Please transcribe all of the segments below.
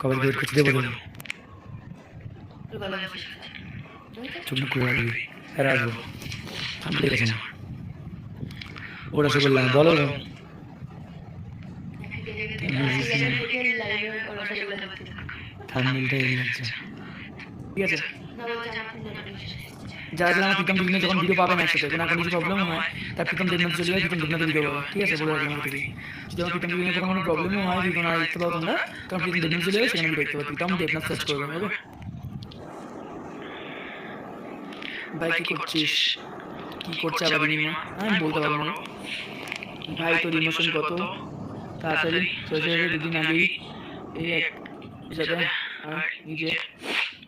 কবে বের করতে দেবো দেবো চুপ করে রাখবি আর আসব। থামলে গেছে না ওরা সে বললাম বলো। লাগছে ঠিক আছে। যারা যারা প্রীতম দিনে যখন ভিডিও পাবেন একসাথে কোনো একটা কিছু প্রবলেম হয়, তার প্রীতম দেবনাথ চলে যাবে প্রীতম দেবনাথ ভিডিও পাবে। ঠিক আছে, বলে রাখলাম যদি আমার প্রীতম যখন কোনো প্রবলেমও হয় ভিডিও না দেখতে পাবো তোমরা তখন প্রীতম দেবনাথ চলে যাবে সেখানে দেখতে পাবো। প্রীতম দেবনাথ সার্চ করবে হবে ভাই, কি করছিস? কি করছে আবার রিমা? আমি বলতে পারব না। ভাই, তোর ইমোশন কত? তাড়াতাড়ি সোশ্যাল দুদিন আগেই। এই এক নিজে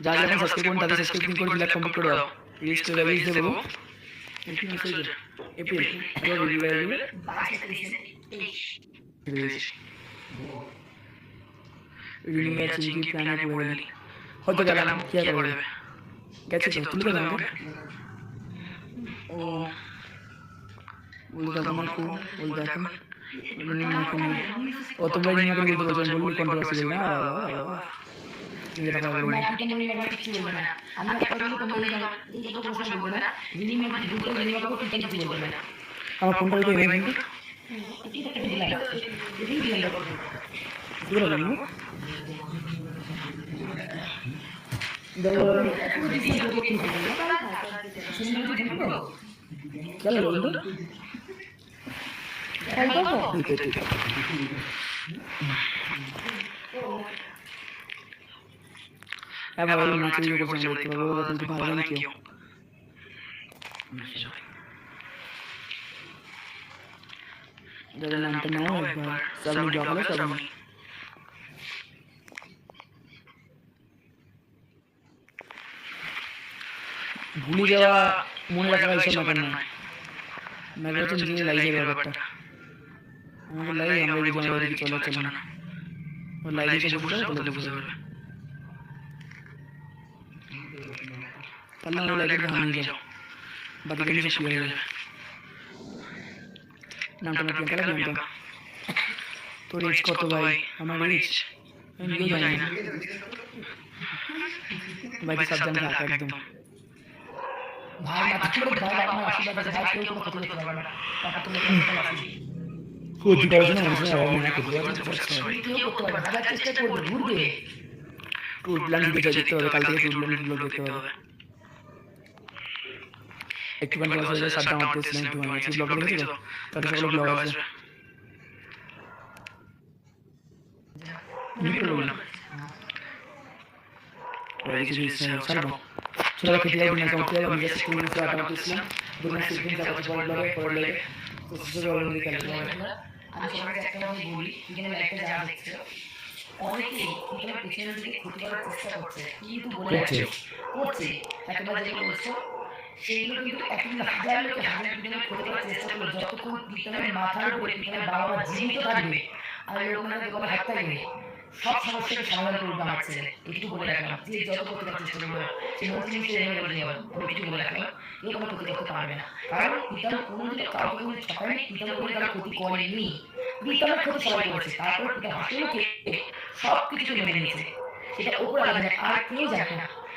যারা যারা সাবস্ক্রাইব করুন তাদের সাবস্ক্রাইব করে বিলাক কমপ্লিট করে দাও করে দেবো এপ্রিল এপ্রিল কি প্ল্যান করে গেলাম কি করে গেছে তো তুলে গেলাম ও বলতে তোমার খুব বলতে এখন ও তোমরা নিয়ে বলতে বলবি কন্ট্রোভার্সি না নিজের কথা বলব না। আমার ফোনটা তো এনে কিন্তু দূরে যাব চলো বন্ধু ঠিক আছে ঠিক আছে হ্যাঁ ভালো নাচ ভিডিও করছে আমরা দেখতে পাবো কিন্তু ভালো লাগে কেউ যাদের নামটা নাও একবার সাবমি জবালে সাবমি ভুলে যাওয়া মনে রাখা এইসব ব্যাপার নয় ম্যাটার হচ্ছে নিজের লাইফের ব্যাপারটা আমাদের লাইফ আমরা যদি চলে চলে না ওর লাইফে এসে বসে তাহলে বুঝতে পারবে তাহলে আমার লাইফে ভালো নিয়ে যাও বাকিটা নিয়ে সব হয়ে যাবে নামটা না প্রিয়াঙ্কা নামটা তোর এজ কত ভাই আমার এজ আমি নিজেও জানি না বাকি সব জানি থাকা একদম ভাই মাথা ছোট ভাই আমার আশীর্বাদ আছে ভাই কেউ কোনো ক্ষতি করতে পারবে না টাকা তুমি ও দুটো বছর না বছর আমার মনে করতে পারবে কেউ করতে পারবে না হাজার চেষ্টা করবে ঘুরবে ট্যুর প্ল্যান দিতে দেখতে হবে কাল থেকে ট্যুর প্ল্যানগুলো দেখতে হবে একটু গান ক্লাস হয়ে সাতটা মারতে এসেছিলাম একটু গান আছে ব্লগ দেখেছি তো তাতে সকালে ব্লগ আসবে ওরা কিছু ছাড়বো ছোটবেলা খেতে যাব না কেমন খেতে নিজের স্কুল থেকে আটা মারতেছিলাম দুদিন শিখবেন তারপর পরে ব্লগে পরে লাগে তো ছোটবেলা থেকে খেলতে হবে আমি সবাইকে একটা কথা বলি এখানে লাইফে যারা দেখছে অনেকেই এখানে পেছনের দিকে ক্ষতি করার চেষ্টা করছে কিন্তু বলে করছে। করছে একেবারে যেটা বলছো সেইগুলো কিন্তু একদিন হাজার লোকে হাজার ক্ষতি করার চেষ্টা করবে যতক্ষণ মাথার উপরে বাবা মা জীবিত থাকবে আর লোকনাথের গলা হাত থাকবে। সব সমস্যাকে সমাধান করবে আমার ছেলে। একটু বলে রাখলাম। যে যত চেষ্টা করবে সেই এনে বলে দেওয়ার একটু বলে রাখলাম কোনো ক্ষতি করতে পারবে না। কারণ পিতাম কোনোদিন কাউকে কোনো কোনো কারও ক্ষতি করেনি। ক্ষতি সবাই করেছে। তারপর পিতা সব কিছু মেনে নিয়েছে সেটা ওপর আলাদা আর কেউ জানে না